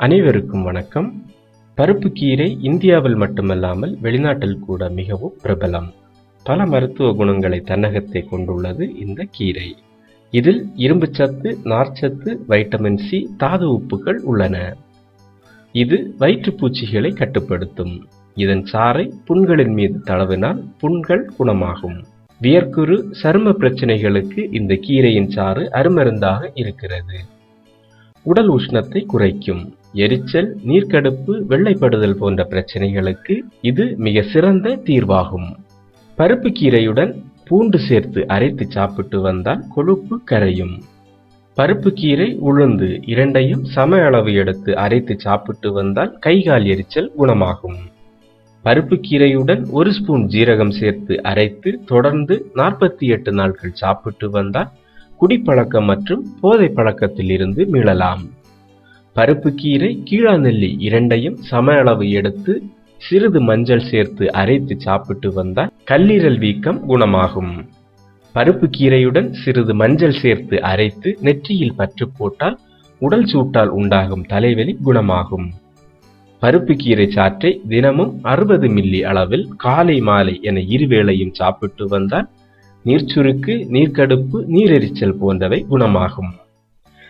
அனைவருக்கும் வணக்கம். பருப்பு கீரை இந்தியாவில் மட்டுமல்லாமல் வெளிநாட்டில் கூட மிகவும் பிரபலம். பல மருத்துவ குணங்களை தன்னகத்தை கொண்டுள்ளது இந்த கீரை. இதில் இரும்புச்சத்து நார்ச்சத்து வைட்டமின் சி தாது உப்புகள் உள்ளன. இது வயிற்றுப்பூச்சிகளை கட்டுப்படுத்தும். இதன் சாறை புண்களின் மீது தடவினால் புண்கள் குணமாகும். வியர்க்குரு சரும பிரச்சனைகளுக்கு இந்த கீரையின் சாறு அருமருந்தாக இருக்கிறது. உடல் உஷ்ணத்தை குறைக்கும். எரிச்சல் நீர்க்கடுப்பு வெள்ளைப்படுதல் போன்ற பிரச்சனைகளுக்கு இது மிக சிறந்த தீர்வாகும். பருப்பு கீரையுடன் பூண்டு சேர்த்து அரைத்து சாப்பிட்டு வந்தால் கொழுப்பு கரையும். பருப்பு கீரை உளுந்து இரண்டையும் சம அளவு எடுத்து அரைத்து சாப்பிட்டு வந்தால் கைகால் எரிச்சல் குணமாகும். பருப்பு கீரையுடன் ஒரு ஸ்பூன் ஜீரகம் சேர்த்து அரைத்து தொடர்ந்து நாற்பத்தி எட்டு நாட்கள் சாப்பிட்டு வந்தால் குடிப்பழக்கம் மற்றும் போதை பழக்கத்தில் இருந்து மீளலாம். பருப்பு கீரை கீழாநெல்லி இரண்டையும் சம அளவு எடுத்து சிறிது மஞ்சள் சேர்த்து அரைத்து சாப்பிட்டு வந்தால் கல்லீரல் வீக்கம் குணமாகும். பருப்பு கீரையுடன் சிறிது மஞ்சள் சேர்த்து அரைத்து நெற்றியில் பற்று போட்டால் உடல் சூட்டால் உண்டாகும் தலைவலி குணமாகும். பருப்பு கீரை சாற்றை தினமும் அறுபது மில்லி அளவில் காலை மாலை என இருவேளையும் சாப்பிட்டு வந்தால் நீர்ச்சுருக்கு நீர்க்கடுப்பு நீரெரிச்சல் போன்றவை குணமாகும்.